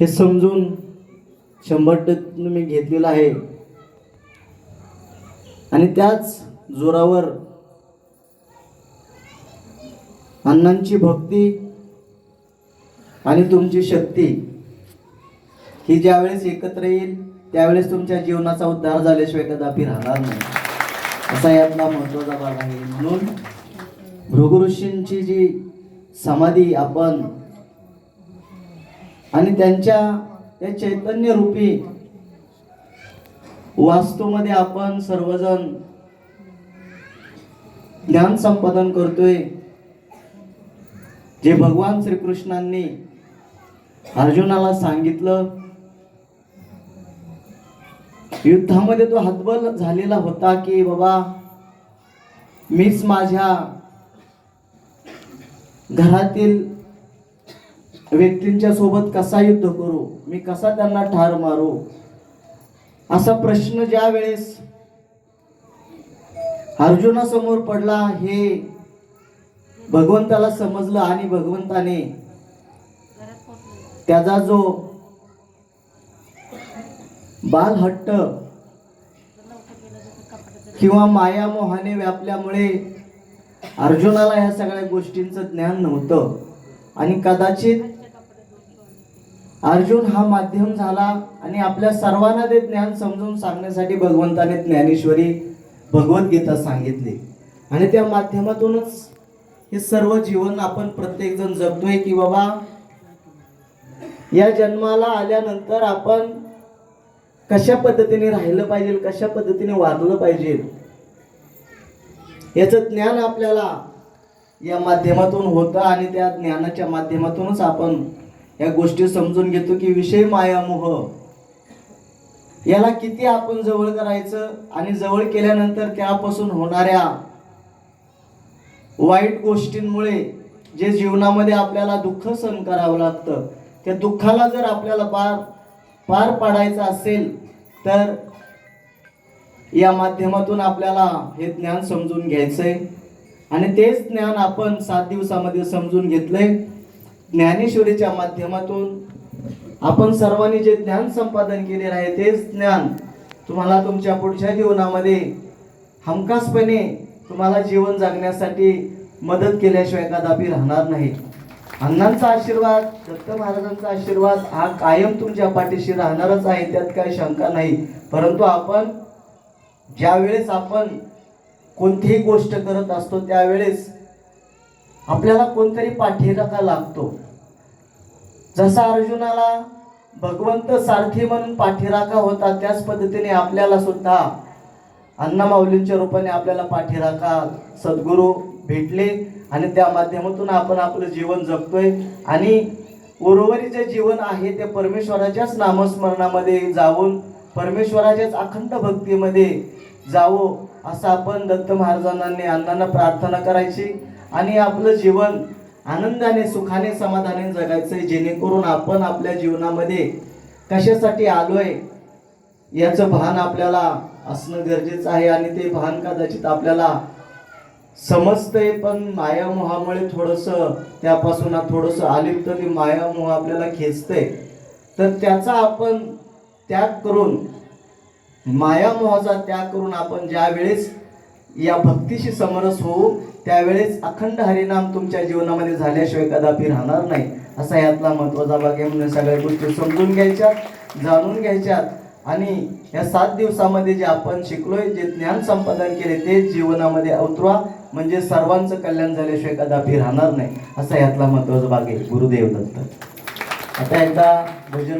हे समजून शंभर टक्के मी घेतलेलं आहे. आणि त्याच जोरावर अण्णांची भक्ती आणि तुमची शक्ती ही ज्यावेळेस एकत्र येईल त्यावेळेस तुमच्या जीवनाचा उद्धार झाल्याशिवाय कदापि राहणार नाही. असा यातला महत्त्वाचा भाग आहे. म्हणून भृगुऋषींची जी समाधी आपण आणि त्यांच्या त्या चैतन्य रूपी वास्तूमध्ये आपण सर्वजण ज्ञान संपादन करतोय. जे भगवान श्रीकृष्णांनी अर्जुनाला सांगितलं युद्धामध्ये तो हतबल झालेला होता की बाबा मीच माझ्या घरातील व्यक्तींच्या सोबत कसा युद्ध करू? मी कसा त्यांना ठार मारू? असा प्रश्न ज्या वेळेस अर्जुनासमोर पडला हे भगवंताला समजलं आणि भगवंताने त्याचा जो बालहट्ट किंवा माया मोहाने व्यापल्यामुळे अर्जुनाला ह्या सगळ्या गोष्टींचं ज्ञान नव्हतं. आणि कदाचित अर्जुन हा माध्यम झाला आणि आपल्या सर्वांना ते ज्ञान समजून सांगण्यासाठी भगवंताने ज्ञानेश्वरी भगवद्गीता सांगितली. आणि त्या माध्यमातूनच हे सर्व जीवन आपण प्रत्येकजण जगतोय की बाबा या जन्माला आल्यानंतर आपण कशा पद्धतीने राहिलं पाहिजे कशा पद्धतीने वागलं पाहिजे याचं ज्ञान आपल्याला या माध्यमातून होतं आणि त्या ज्ञानाच्या माध्यमातूनच आपण या गोष्टी समजून घेतो की विषय मायामोह. याला किती आपण जवळ करायचं आणि जवळ केल्यानंतर त्यापासून होणाऱ्या वाईट गोष्टींमुळे जे जीवनामध्ये आपल्याला दुःख सहन करावं लागतं त्या दुःखाला जर आपल्याला पार पार पाडायचं असेल तर या माध्यमातून आपल्याला हे ज्ञान समजून घ्यायचंय. आणि तेच ज्ञान आपण सात दिवसामध्ये समजून घेतलंय. ज्ञानेश्वरीच्या माध्यमातून आपण सर्वांनी जे ज्ञान संपादन केलेलं आहे तेच ज्ञान तुम्हाला तुमच्या पुढच्या जीवनामध्ये हमखासपणे तुम्हाला जीवन जगण्यासाठी मदत केल्याशिवाय कदापि राहणार नाही. अण्णांचा आशीर्वाद दत्त महाराजांचा आशीर्वाद हा कायम तुमच्या पाठीशी राहणारच आहे त्यात काही शंका नाही. परंतु आपण ज्यावेळेस आपण कोणतीही गोष्ट करत असतो त्यावेळेस आपल्याला कोणतरी पाठीराखा लागतो. जसा अर्जुनाला भगवंत सारथी म्हणून पाठीराखा होता त्याच पद्धतीने आपल्याला सुद्धा अण्णा माऊलींच्या रूपाने आपल्याला पाठीराखा सद्गुरू भेटले आणि त्या माध्यमातून आपण आपलं जीवन जगतोय. आणि उर्वरित जे जीवन आहे ते परमेश्वराच्याच नामस्मरणामध्ये जाऊन परमेश्वराच्याच अखंड भक्तीमध्ये जावो असं आपण दत्त महाराजांनी अण्णांना प्रार्थना करायची. आणि आपलं जीवन आनंदाने सुखाने समाधाने जगायचंय जेणेकरून आपण आपल्या जीवनामध्ये कशासाठी आलोय याचं भान आपल्याला असणं गरजेचं आहे आणि ते भान कदाचित आपल्याला समजतंय पण मायामोहामुळे थोडंसं त्यापासून थोडंसं आलिप्त ते मायामोह आपल्याला खेचतंय. तर त्याचा आपण त्याग करून मायामोहाचा त्याग करून आपण ज्या वेळेस या भक्तीशी समरस होऊ त्यावेळेस अखंड हरिनाम तुमच्या जीवनामध्ये झाल्याशिवाय कदापि राहणार नाही. असा यातला महत्त्वाचा भाग आहे म्हणून सगळ्या गोष्टी समजून घ्यायच्या जाणून घ्यायच्यात आणि या सात दिवसामध्ये जे आपण शिकलोय जे ज्ञान संपादन केले ते जीवनामध्ये अवतरवा. म्हणजे सर्वांचं कल्याण झाल्याशिवाय कदापि राहणार नाही. असा यातला महत्त्वाचा भाग आहे. गुरुदेव दत्त. आता एकदा भजन